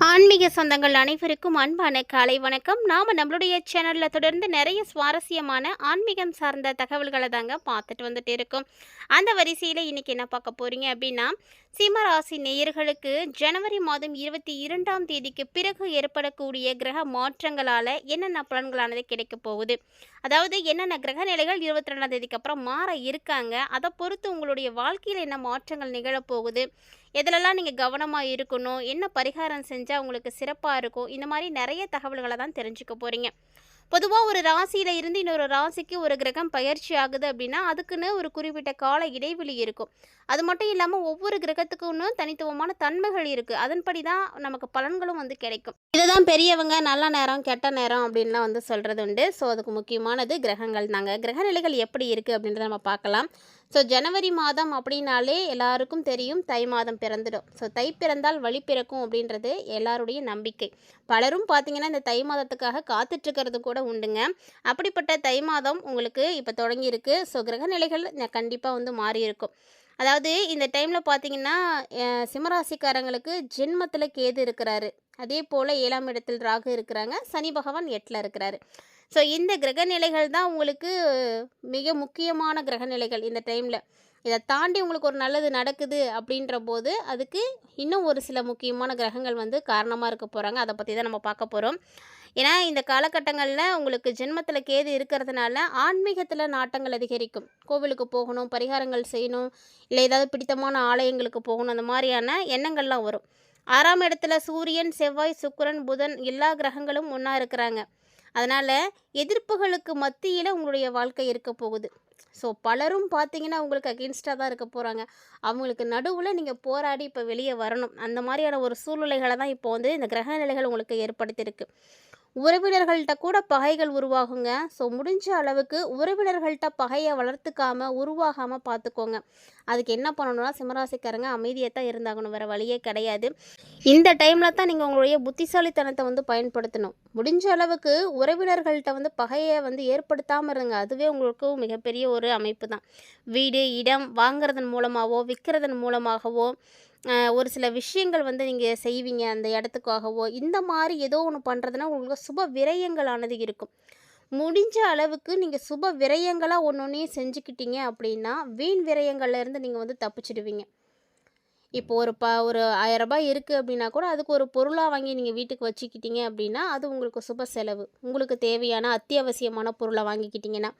ஆன்மீக சொந்தங்கள் அனைவருக்கும் அன்பான காலை வணக்கம். நாம் நம்மளுடைய சேனலில் தொடர்ந்து நிறைய சுவாரஸ்யமான ஆன்மீகம் சார்ந்த தகவல்களை தாங்க பார்த்துட்டு வந்துட்டு இருக்கோம். அந்த வரிசையில் இன்றைக்கி என்ன பார்க்க போகிறீங்க அப்படின்னா சிம்மராசி நேயர்களுக்கு ஜனவரி மாதம் இருபத்தி இரண்டாம் தேதிக்கு பிறகு ஏற்படக்கூடிய கிரக மாற்றங்களால் என்னென்ன பலன்களானது கிடைக்க போகுது? அதாவது என்னென்ன கிரக நிலைகள் இருபத்தி ரெண்டாம் தேதிக்கு அப்புறம் மாற இருக்காங்க? அதை பொறுத்து உங்களுடைய வாழ்க்கையில் என்ன மாற்றங்கள் நிகழப்போகுது எதிலெல்லாம் நீங்கள் கவனமாக இருக்கணும்? என்ன பரிகாரம் செஞ்சால் உங்களுக்கு சிறப்பாக இருக்கும்? இந்த மாதிரி நிறைய தகவல்களை தான் தெரிஞ்சுக்க போகிறீங்க பொதுவாக ஒரு ராசியில் இருந்து இன்னொரு ராசிக்கு ஒரு கிரகம் பயிற்சி ஆகுது அப்படின்னா அதுக்குன்னு ஒரு குறிப்பிட்ட கால இடைவெளி இருக்கும். அது மட்டும் இல்லாமல் ஒவ்வொரு கிரகத்துக்குன்னு தனித்துவமான தன்மைகள் இருக்குது அதன்படி தான் நமக்கு பலன்களும் வந்து கிடைக்கும். இதை தான் பெரியவங்க நல்ல நேரம் கெட்ட நேரம் அப்படின்லாம் வந்து சொல்கிறது உண்டு ஸோ அதுக்கு முக்கியமானது கிரகங்கள் தாங்க. கிரக நிலைகள் எப்படி இருக்குது அப்படின்றத நம்ம பார்க்கலாம். ஸோ ஜனவரி மாதம் அப்படின்னாலே எல்லாருக்கும் தெரியும் தை மாதம் பிறந்துடும். ஸோ தை பிறந்தால் வழி பிறக்கும் அப்படின்றது எல்லாருடைய நம்பிக்கை. பலரும் பார்த்தீங்கன்னா இந்த தை மாதத்துக்காக காத்துட்ருக்கிறது கூட உண்டுங்க. அப்படிப்பட்ட தை மாதம் உங்களுக்கு இப்போ தொடங்கியிருக்கு. ஸோ கிரக நிலைகள் கண்டிப்பாக வந்து மாறி இருக்கும் அதாவது இந்த டைமில் பார்த்தீங்கன்னா சிம்மராசிக்காரங்களுக்கு ஜென்மத்தில் கேது இருக்கிறாரு. அதே போல் ஏழாம் இடத்தில் ராகு இருக்கிறாங்க. சனி பகவான் எட்டில் இருக்கிறாரு. ஸோ இந்த கிரக நிலைகள் தான் உங்களுக்கு மிக முக்கியமான கிரகநிலைகள் இந்த டைமில் இதை தாண்டி உங்களுக்கு ஒரு நல்லது நடக்குது அப்படின்ற போது அதுக்கு இன்னும் ஒரு சில முக்கியமான கிரகங்கள் வந்து காரணமாக இருக்க போகிறாங்க அதை பற்றி தான் நம்ம பார்க்க போகிறோம் ஏன்னா இந்த காலகட்டங்களில் உங்களுக்கு ஜென்மத்தில் கேது இருக்கிறதுனால ஆன்மீகத்தில் நாட்டங்கள் அதிகரிக்கும். கோவிலுக்கு போகணும் பரிகாரங்கள் செய்யணும் இல்லை ஏதாவது பிடித்தமான ஆலயங்களுக்கு போகணும் அந்த மாதிரியான எண்ணங்கள்லாம் வரும். ஆறாம் இடத்துல சூரியன் செவ்வாய் சுக்கிரன் புதன் எல்லா கிரகங்களும் ஒன்றா இருக்கிறாங்க. அதனால் எதிர்ப்புகளுக்கு மத்தியில் உங்களுடைய வாழ்க்கை இருக்க போகுது. ஸோ பலரும் பார்த்தீங்கன்னா உங்களுக்கு அகெயின்ஸ்டாக தான் இருக்க போகிறாங்க அவங்களுக்கு நடுவில் நீங்கள் போராடி இப்போ வெளியே வரணும். அந்த மாதிரியான ஒரு சூழ்நிலைகளை தான் இப்போ வந்து இந்த கிரக நிலைகள் உங்களுக்கு ஏற்படுத்தியிருக்கு. உறவினர்கள்ட்ட கூட பகைகள் உருவாகுங்க. ஸோ முடிஞ்ச அளவுக்கு உறவினர்கள்ட்ட பகையை வளர்த்துக்காமல் உருவாகாமல் பார்த்துக்கோங்க அதுக்கு என்ன பண்ணணும்னா சிம்மராசிக்காரங்க அமைதியாக தான் இருந்தாகணும். வேறு வழியே கிடையாது. இந்த டைமில் தான் நீங்கள் உங்களுடைய புத்திசாலித்தனத்தை வந்து பயன்படுத்தணும். முடிஞ்ச அளவுக்கு உறவினர்கள்ட்ட வந்து பகையை வந்து ஏற்படுத்தாமல் இருங்க. அதுவே உங்களுக்கு மிகப்பெரிய ஒரு அமைப்பு தான். வீடு இடம் வாங்குறதன் மூலமாகவோ விற்கிறதன் மூலமாகவோ ஒரு சில விஷயங்கள் வந்து நீங்கள் செய்வீங்க. அந்த இடத்துக்காகவோ இந்த மாதிரி ஏதோ ஒன்று பண்ணுறதுனா உங்களுக்கு சுப விரயங்களானது இருக்கும். முடிஞ்ச அளவுக்கு நீங்கள் சுப விரயங்களாக ஒன்று ஒன்றையும் செஞ்சுக்கிட்டீங்க அப்படின்னா வீண் விரயங்கள்லேருந்து நீங்கள் வந்து தப்பிச்சிடுவீங்க. இப்போ ஒரு ப ஒரு ஆயரரூபா இருக்குது அப்படின்னா கூட அதுக்கு ஒரு பொருளாக வாங்கி நீங்கள் வீட்டுக்கு வச்சுக்கிட்டீங்க அப்படின்னா அது உங்களுக்கு சுப செலவு. உங்களுக்கு தேவையான அத்தியாவசியமான பொருளை வாங்கிக்கிட்டிங்கன்னா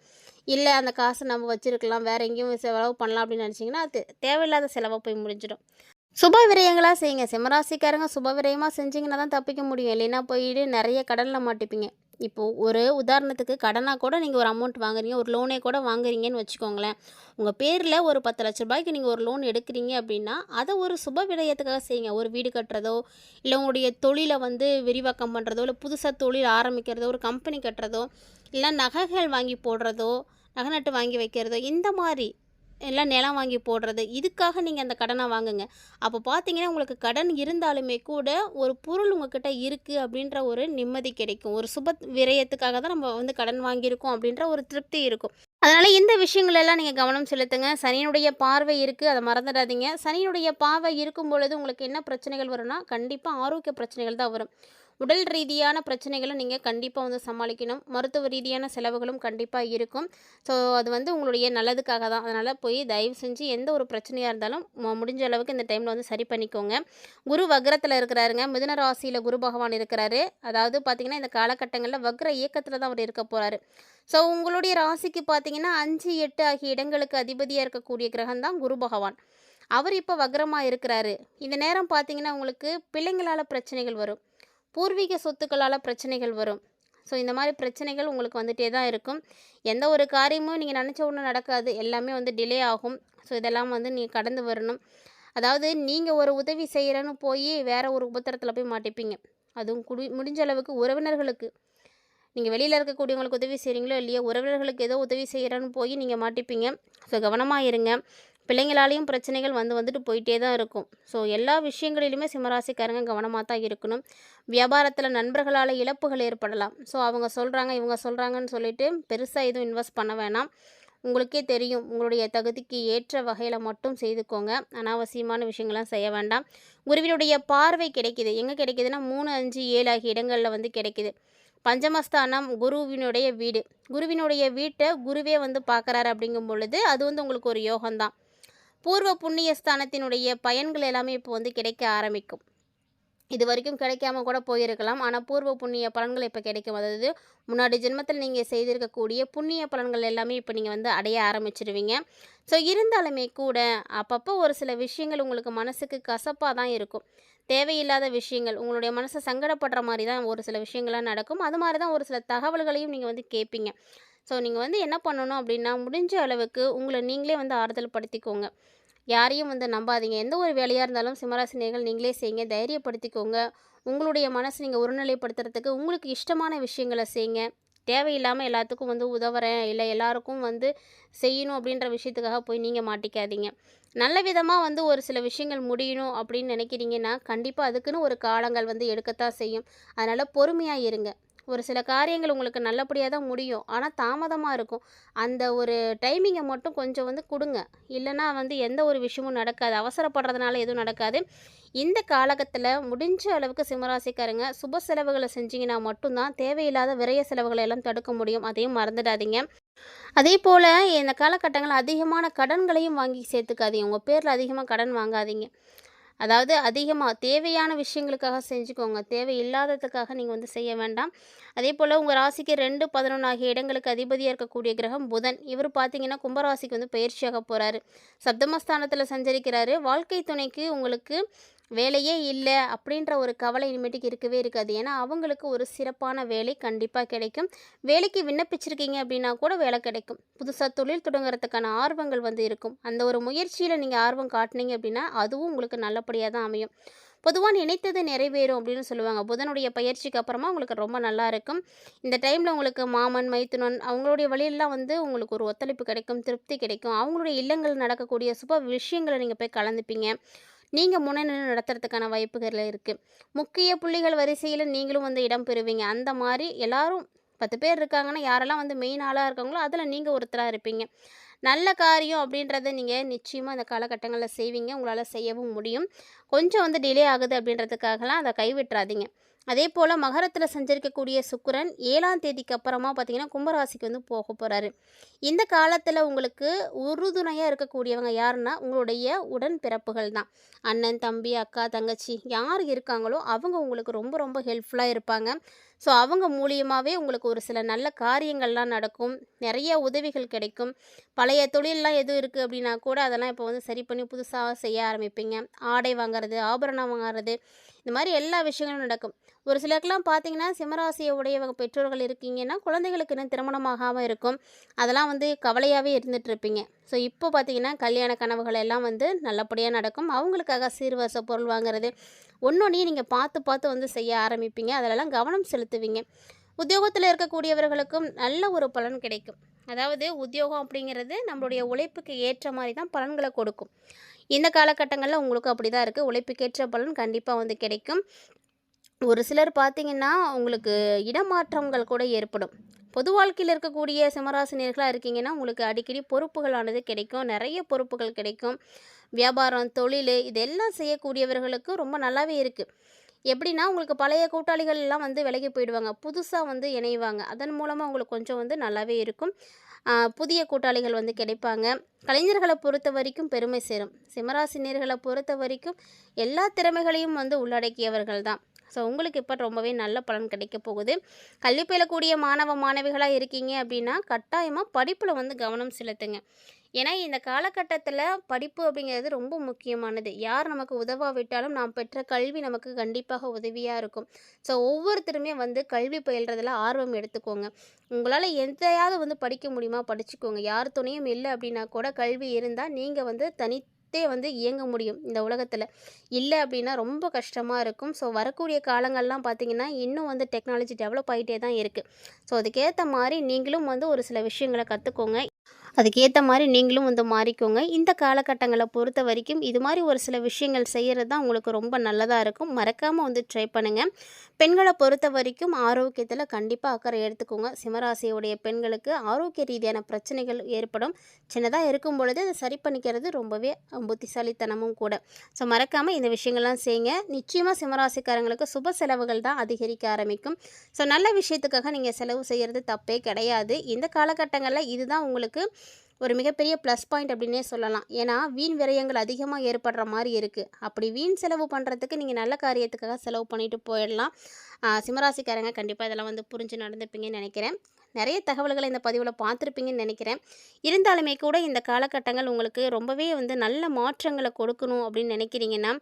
இல்லை அந்த காசை நம்ம வச்சுருக்கலாம் வேறு எங்கேயும் செலவு பண்ணலாம் அப்படின்னு நினச்சிங்கன்னா அது தேவையில்லாத செலவாக போய் முடிஞ்சிடும். சுப விரயங்களாக செய்யுங்க. சிம்மராசிக்காரங்க சுப விரயமாக செஞ்சிங்கன்னா தான் தப்பிக்க முடியும். இல்லைன்னா போயிட்டு நிறைய கடனில் மாட்டிப்பீங்க. இப்போது ஒரு உதாரணத்துக்கு கடனாக கூட நீங்கள் ஒரு அமௌண்ட் வாங்குறீங்க ஒரு லோனே கூட வாங்குறீங்கன்னு வச்சுக்கோங்களேன். உங்கள் பேரில் ஒரு பத்து லட்ச ரூபாய்க்கு நீங்கள் ஒரு லோன் எடுக்கிறீங்க அப்படின்னா அதை ஒரு சுப விடயத்துக்காக செய்யுங்க. ஒரு வீடு கட்டுறதோ இல்லை உங்களுடைய தொழிலை வந்து விரிவாக்கம் பண்ணுறதோ இல்லை புதுசாக தொழில் ஆரம்பிக்கிறதோ ஒரு கம்பெனி கட்டுறதோ இல்லை நகைகள் வாங்கி போடுறதோ நகை நட்டு வாங்கி வைக்கிறதோ இந்த மாதிரி இல்லை நிலம் வாங்கி போடுறது. இதுக்காக நீங்கள் அந்த கடனை வாங்குங்க. அப்போ பார்த்தீங்கன்னா உங்களுக்கு கடன் இருந்தாலுமே கூட ஒரு பொருள் உங்ககிட்ட இருக்குது அப்படின்ற ஒரு நிம்மதி கிடைக்கும். ஒரு சுப விரயத்துக்காக தான் நம்ம வந்து கடன் வாங்கியிருக்கோம் அப்படின்ற ஒரு திருப்தி இருக்கும். அதனால் இந்த விஷயங்களெல்லாம் நீங்கள் கவனம் செலுத்துங்க. சனியினுடைய பார்வை இருக்குது அதை மறந்துடாதீங்க. சனியினுடைய பார்வை இருக்கும் பொழுது உங்களுக்கு என்ன பிரச்சனைகள் வரும்னா கண்டிப்பாக ஆரோக்கிய பிரச்சனைகள் தான் வரும். உடல் ரீதியான பிரச்சனைகளை நீங்கள் கண்டிப்பாக வந்து சமாளிக்கணும். மருத்துவ ரீதியான செலவுகளும் கண்டிப்பாக இருக்கும். ஸோ அது வந்து உங்களுடைய நல்லதுக்காக தான். அதனால் போய் தயவு செஞ்சு எந்த ஒரு பிரச்சனையாக இருந்தாலும் முடிஞ்ச அளவுக்கு இந்த டைமில் வந்து சரி பண்ணிக்கோங்க. குரு வக்ரத்தில் இருக்கிறாருங்க. மிதுன ராசியில் குரு பகவான் இருக்கிறாரு. அதாவது பார்த்திங்கன்னா இந்த காலகட்டங்களில் வக்ர இயக்கத்தில் தான் அவர் இருக்க போகிறாரு ஸோ உங்களுடைய ராசிக்கு பார்த்தீங்கன்னா அஞ்சு எட்டு ஆகிய இடங்களுக்கு அதிபதியாக இருக்கக்கூடிய கிரகம் தான் குரு பகவான். அவர் இப்போ வக்ரமாக இருக்கிறாரு. இந்த நேரம் பார்த்தீங்கன்னா உங்களுக்கு பிள்ளைங்களால் பிரச்சனைகள் வரும். பூர்வீக சொத்துக்களால் பிரச்சனைகள் வரும். ஸோ இந்த மாதிரி பிரச்சனைகள் உங்களுக்கு வந்துகிட்டே தான் இருக்கும். எந்த ஒரு காரியமும் நீங்கள் நினச்ச ஒன்றும் நடக்காது. எல்லாமே வந்து டிலே ஆகும். ஸோ இதெல்லாம் வந்து நீங்கள் கடந்து வரணும். அதாவது நீங்கள் ஒரு உதவி செய்கிறேன்னு போய் வேறு ஒரு உபத்திரத்தில் போய் மாட்டிப்பீங்க. அதுவும் குடி முடிஞ்ச அளவுக்கு உறவினர்களுக்கு. நீங்கள் வெளியில் இருக்கக்கூடியவங்களுக்கு உதவி செய்கிறீங்களோ இல்லையோ உறவினர்களுக்கு ஏதோ உதவி செய்கிறேன்னு போய் நீங்கள் மாட்டிப்பீங்க. ஸோ கவனமாக இருங்க. பிள்ளைங்களாலேயும் பிரச்சனைகள் வந்து வந்துட்டு போயிட்டே தான் இருக்கும். ஸோ எல்லா விஷயங்களிலுமே சிம்மராசிக்காரங்க கவனமாக தான் இருக்கணும். வியாபாரத்தில் நண்பர்களால் இழப்புகள் ஏற்படலாம். ஸோ அவங்க சொல்கிறாங்க இவங்க சொல்கிறாங்கன்னு சொல்லிட்டு பெருசாக எதுவும் இன்வெஸ்ட் பண்ண வேணாம். உங்களுக்கே தெரியும் உங்களுடைய தகுதிக்கு ஏற்ற வகையில் மட்டும் செய்துக்கோங்க. அனாவசியமான விஷயங்கள்லாம் செய்ய வேண்டாம். குருவினுடைய பார்வை கிடைக்கிது. எங்கே கிடைக்கிதுன்னா மூணு அஞ்சு ஏழு ஆகிய இடங்களில் வந்து கிடைக்கிது. பஞ்சமஸ்தானம் குருவினுடைய வீடு. குருவினுடைய வீட்டை குருவே வந்து பார்க்குறாரு அப்படிங்கும் பொழுது அது வந்து உங்களுக்கு ஒரு யோகம்தான். பூர்வ புண்ணிய ஸ்தானத்தினுடைய பயன்கள் எல்லாமே இப்போ வந்து கிடைக்க ஆரம்பிக்கும். இது வரைக்கும் கிடைக்காம கூட போயிருக்கலாம். ஆனால் பூர்வ புண்ணிய பலன்கள் இப்போ கிடைக்கும். அதாவது முன்னாடி ஜென்மத்தில் நீங்கள் செய்திருக்கக்கூடிய புண்ணிய பலன்கள் எல்லாமே இப்போ நீங்கள் வந்து அடைய ஆரம்பிச்சிருவீங்க. ஸோ இருந்தாலுமே கூட அப்பப்போ ஒரு சில விஷயங்கள் உங்களுக்கு மனசுக்கு கசப்பாக தான் இருக்கும். தேவையில்லாத விஷயங்கள் உங்களுடைய மனசை சங்கடப்படுற மாதிரி தான் ஒரு சில விஷயங்கள்லாம் நடக்கும். அது மாதிரி தான் ஒரு சில தகவல்களையும் நீங்கள் வந்து கேட்பீங்க ஸோ நீங்கள் வந்து என்ன பண்ணணும் அப்படின்னா முடிஞ்ச அளவுக்கு உங்களை நீங்களே வந்து ஆறுதல் படுத்திக்கோங்க. யாரையும் வந்து நம்பாதீங்க. எந்த ஒரு வேலையாக இருந்தாலும் சிம்மராசினியர்கள் நீங்களே செய்யுங்க. தைரியப்படுத்திக்கோங்க. உங்களுடைய மனசை நீங்கள் ஒருநிலைப்படுத்துறதுக்கு உங்களுக்கு இஷ்டமான விஷயங்களை செய்யுங்க. தேவையில்லாமல் எல்லாத்துக்கும் வந்து உதவுறேன். இல்லை எல்லாருக்கும் வந்து செய்யணும் அப்படின்ற விஷயத்துக்காக போய் நீங்கள் மாட்டிக்காதீங்க. நல்ல விதமாக வந்து ஒரு சில விஷயங்கள் முடியணும் அப்படின்னு நினைக்கிறீங்கன்னா கண்டிப்பாக அதுக்குன்னு ஒரு காலங்கள் வந்து எடுக்கத்தான் செய்யும். அதனால் பொறுமையாக இருங்க. ஒரு சில காரியங்கள் உங்களுக்கு நல்லபடியாக தான் முடியும். ஆனால் தாமதமாக இருக்கும். அந்த ஒரு டைமிங்கை மட்டும் கொஞ்சம் வந்து கொடுங்க. இல்லைன்னா வந்து எந்த ஒரு விஷயமும் நடக்காது. அவசரப்படுறதுனால எதுவும் நடக்காது. இந்த காலகத்தில் முடிஞ்ச அளவுக்கு சிம்மராசிக்காரங்க சுப செலவுகளை செஞ்சீங்கன்னா மட்டும்தான் தேவையில்லாத விரய செலவுகளை எல்லாம் தடுக்க முடியும். அதையும் மறந்துடாதீங்க. அதே போல் இந்த காலகட்டங்களில் அதிகமான கடன்களையும் வாங்கி சேர்த்துக்காதீங்க. உங்கள் பேரில் அதிகமாக கடன் வாங்காதீங்க. அதாவது அதிகமாக தேவையான விஷயங்களுக்காக செஞ்சுக்கோங்க. தேவையில்லாததுக்காக நீங்கள் வந்து செய்ய வேண்டாம். அதே போல் உங்கள் ராசிக்கு ரெண்டு பதினொன்று ஆகிய இடங்களுக்கு அதிபதியாக இருக்கக்கூடிய கிரகம் புதன். இவர் பார்த்தீங்கன்னா கும்பராசிக்கு வந்து பயிற்சியாக போகிறாரு சப்தமஸ்தானத்தில் சஞ்சரிக்கிறாரு. வாழ்க்கை துணைக்கு உங்களுக்கு வேலையே இல்லை அப்படின்ற ஒரு கவலை இனிமேட்டுக்கு இருக்கவே இருக்காது. ஏன்னா அவங்களுக்கு ஒரு சிறப்பான வேலை கண்டிப்பாக கிடைக்கும். வேலைக்கு விண்ணப்பிச்சிருக்கீங்க அப்படின்னா கூட வேலை கிடைக்கும். புதுசாக தொழில் தொடங்குறதுக்கான ஆர்வங்கள் வந்து இருக்கும். அந்த ஒரு முயற்சியில் நீங்கள் ஆர்வம் காட்டினீங்க அப்படின்னா அதுவும் உங்களுக்கு நல்லபடியாக தான் அமையும். பொதுவாக நினைத்தது நிறைவேறும் அப்படின்னு சொல்லுவாங்க. புதனுடைய பயிற்சிக்கு அப்புறமா உங்களுக்கு ரொம்ப நல்லா இருக்கும். இந்த டைமில் உங்களுக்கு மாமன் மைத்துனன் அவங்களுடைய வழியெல்லாம் வந்து உங்களுக்கு ஒரு ஒத்துழைப்பு கிடைக்கும் திருப்தி கிடைக்கும். அவங்களுடைய இல்லங்கள் நடக்கக்கூடிய சுப விஷயங்களை நீங்கள் போய் கலந்துப்பீங்க. நீங்கள் முன்னணி நடத்துறதுக்கான வாய்ப்புகள் இருக்குது முக்கிய புள்ளிகள் வரிசையில் நீங்களும் வந்து இடம் பெறுவீங்க. அந்த மாதிரி எல்லாரும் பத்து பேர் இருக்காங்கன்னா யாரெல்லாம் வந்து மெயின் ஆளாக இருக்காங்களோ அதில் நீங்கள் ஒருத்தராக இருப்பீங்க. நல்ல காரியம் அப்படின்றத நீங்கள் நிச்சயமாக அந்த காலகட்டங்களில் செய்வீங்க. உங்களால் செய்யவும் முடியும். கொஞ்சம் வந்து டிலே ஆகுது அப்படின்றதுக்காகலாம் அதை கைவிட்டுறாதீங்க. அதே போல் மகரத்தில் சஞ்சரிக்கக்கூடிய சுக்கிரன் ஏழாம் தேதிக்கு அப்புறமா பார்த்தீங்கன்னா கும்பராசிக்கு வந்து போக போகிறாரு இந்த காலத்தில் உங்களுக்கு உறுதுணையாக இருக்கக்கூடியவங்க யாருன்னா உங்களுடைய உடன் பிறப்புகள் தான். அண்ணன் தம்பி அக்கா தங்கச்சி யார் இருக்காங்களோ அவங்க உங்களுக்கு ரொம்ப ரொம்ப ஹெல்ப்ஃபுல்லாக இருப்பாங்க. ஸோ அவங்க மூலியமாகவே உங்களுக்கு ஒரு சில நல்ல காரியங்கள்லாம் நடக்கும். நிறைய உதவிகள் கிடைக்கும். பழைய தொழிலெலாம் எதுவும் இருக்குது அப்படின்னா கூட அதெல்லாம் இப்போ வந்து சரி பண்ணி புதுசாக செய்ய ஆரம்பிப்பீங்க. ஆடை வாங்குறது ஆபரணம் வாங்குறது இந்த மாதிரி எல்லா விஷயங்களும் நடக்கும். ஒரு சிலருக்குலாம் பார்த்தீங்கன்னா சிம்மராசியை உடையவங்க பெற்றோர்கள் இருக்கீங்கன்னா குழந்தைகளுக்கு இன்னும் திருமணமாகாமல் இருக்கும். அதெல்லாம் வந்து கவலையாகவே இருந்துகிட்ருப்பீங்க ஸோ இப்போ பார்த்தீங்கன்னா கல்யாண கனவுகள் எல்லாம் வந்து நல்லபடியாக நடக்கும். அவங்களுக்காக சீர்வரிச பொருள் வாங்குறது. ஒன்றொன்றையும் நீங்கள் பார்த்து பார்த்து வந்து செய்ய ஆரம்பிப்பீங்க. அதிலெல்லாம் கவனம் செலுத்துவீங்க உத்தியோகத்தில் இருக்கக்கூடியவர்களுக்கும் நல்ல ஒரு பலன் கிடைக்கும். அதாவது உத்தியோகம் அப்படிங்கிறது நம்மளுடைய உழைப்புக்கு ஏற்ற மாதிரி தான் பலன்களை கொடுக்கும். இந்த காலகட்டங்களில் உங்களுக்கு அப்படி தான் இருக்குது உழைப்புக்கேற்ற பலன் கண்டிப்பாக வந்து கிடைக்கும். ஒரு சிலர் பார்த்தீங்கன்னா உங்களுக்கு இடமாற்றங்கள் கூட ஏற்படும். பொது வாழ்க்கையில் இருக்கக்கூடிய சிம்மராசினியர்களாக இருக்கீங்கன்னா உங்களுக்கு அடிக்கடி பொறுப்புகளானது கிடைக்கும். நிறைய பொறுப்புகள் கிடைக்கும். வியாபாரம் தொழில் இதெல்லாம் செய்யக்கூடியவர்களுக்கு ரொம்ப நல்லாவே இருக்குது எப்படின்னா உங்களுக்கு பழைய கூட்டாளிகள் எல்லாம் வந்து விலகி போயிடுவாங்க. புதுசாக வந்து இணைவாங்க. அதன் மூலமாக உங்களுக்கு கொஞ்சம் வந்து நல்லாவே இருக்கும். புதிய கூட்டாளிகள் வந்து கிடைப்பாங்க. கலைஞர்களை பொறுத்த வரைக்கும் பெருமை சேரும். சிம்மராசினியர்களை பொறுத்த வரைக்கும் எல்லா திறமைகளையும் வந்து உள்ளடக்கியவர்கள் தான். ஸோ உங்களுக்கு இப்போ ரொம்பவே நல்ல பலன் கிடைக்க போகுது. கல்வி பயிலக்கூடிய மாணவ மாணவிகளாக இருக்கீங்க அப்படின்னா கட்டாயமாக படிப்பில் வந்து கவனம் செலுத்துங்க. ஏன்னா இந்த காலகட்டத்தில் படிப்பு அப்படிங்கிறது ரொம்ப முக்கியமானது. யார் நமக்கு உதவாவிட்டாலும் நாம் பெற்ற கல்வி நமக்கு கண்டிப்பாக உதவியாக இருக்கும். ஸோ ஒவ்வொருத்தருமே வந்து கல்வி பயில்றதில் ஆர்வம் எடுத்துக்கோங்க. உங்களால் எதையாவது வந்து படிக்க முடியுமா படிச்சுக்கோங்க. யார் துணையும் இல்லை அப்படின்னா கூட கல்வி இருந்தால் நீங்கள் வந்து தனி வந்து இயங்க முடியும் இந்த உலகத்தில். இல்லை அப்படின்னா ரொம்ப கஷ்டமாக இருக்கும். ஸோ வரக்கூடிய காலங்கள்லாம் பார்த்தீங்கன்னா இன்னும் வந்து டெக்னாலஜி டெவலப் ஆகிட்டே தான் இருக்குது ஸோ அதுக்கேற்ற மாதிரி நீங்களும் வந்து ஒரு சில விஷயங்களை கற்றுக்கோங்க அதுக்கேற்ற மாதிரி நீங்களும் வந்து மாறிக்கோங்க. இந்த காலகட்டங்களை பொறுத்த வரைக்கும் இது மாதிரி ஒரு சில விஷயங்கள் செய்கிறது தான் உங்களுக்கு ரொம்ப நல்லதாக இருக்கும். மறக்காமல் வந்து ட்ரை பண்ணுங்கள் பெண்களை பொறுத்த வரைக்கும் ஆரோக்கியத்தில் கண்டிப்பாக அக்கறை எடுத்துக்கோங்க. சிம்மராசியுடைய பெண்களுக்கு ஆரோக்கிய ரீதியான பிரச்சனைகள் ஏற்படும். சின்னதாக இருக்கும் பொழுது அதை சரி பண்ணிக்கிறது ரொம்பவே புத்திசாலித்தனமும் கூட. ஸோ மறக்காமல் இந்த விஷயங்கள்லாம் செய்யுங்க. நிச்சயமாக சிம்மராசிக்காரங்களுக்கு சுப செலவுகள் தான் அதிகரிக்க ஆரம்பிக்கும். ஸோ நல்ல விஷயத்துக்காக நீங்கள் செலவு செய்கிறது தப்பே கிடையாது. இந்த காலகட்டங்களில் இதுதான் உங்களுக்கு ஒரு மிகப்பெரிய ப்ளஸ் பாயிண்ட் அப்படின்னே சொல்லலாம். ஏன்னா வீண் விரயங்கள் அதிகமாக ஏற்படுற மாதிரி இருக்குது அப்படி வீண் செலவு பண்ணுறதுக்கு நீங்கள் நல்ல காரியத்துக்காக செலவு பண்ணிட்டு போயிடலாம். சிம்மராசிக்காரங்க கண்டிப்பாக இதெல்லாம் வந்து புரிஞ்சு நடந்துப்பீங்கன்னு நினைக்கிறேன். நிறைய தகவல்களை இந்த பதிவில் பார்த்துருப்பீங்கன்னு நினைக்கிறேன். இருந்தாலுமே கூட இந்த காலகட்டங்கள் உங்களுக்கு ரொம்பவே வந்து நல்ல மாற்றங்களை கொடுக்கணும் அப்படின்னு நினைக்கிறீங்கன்னா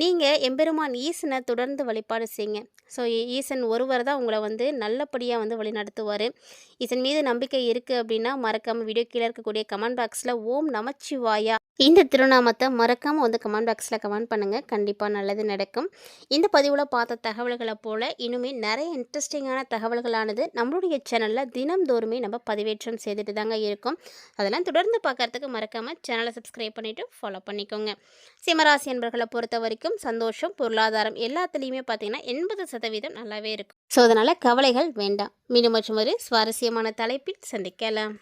நீங்கள் எம்பெருமான் ஈசனை தொடர்ந்து வழிபாடு செய்யுங்க. ஸோ ஈசன் ஒருவர் தான் உங்களை வந்து நல்லபடியாக வந்து வழிநடத்துவார். ஈசன் மீது நம்பிக்கை இருக்குது அப்படின்னா மறக்காமல் வீடியோ கீழே இருக்கக்கூடிய கமெண்ட் பாக்ஸில் ஓம் நமச்சிவாயா இந்த திருநாமத்தை மறக்காமல் வந்து கமெண்ட் பாக்ஸில் கமெண்ட் பண்ணுங்கள் கண்டிப்பாக நல்லது நடக்கும். இந்த பதிவில் பார்த்த தகவல்களை போல் இன்னுமே நிறைய இன்ட்ரெஸ்டிங்கான தகவல்களானது நம்மளுடைய சேனலில் தினம்தோறுமே நம்ம பதிவேற்றம் செய்துட்டு தாங்க இருக்கும். அதெல்லாம் தொடர்ந்து பார்க்கறதுக்கு மறக்காமல் சேனலை சப்ஸ்கிரைப் பண்ணிவிட்டு ஃபாலோ பண்ணிக்கோங்க. சிம்மராசி என்பர்களை பொறுத்த வரைக்கும் சந்தோஷம் பொருளாதாரம் எல்லாத்துலேயுமே பார்த்தீங்கன்னா எண்பது சதவீதம் நல்லாவே இருக்கும். ஸோ அதனால் கவலைகள் வேண்டாம். மீண்டும் மற்றும் ஒரு சுவாரஸ்யமான தலைப்பில் சந்திக்கலாம்.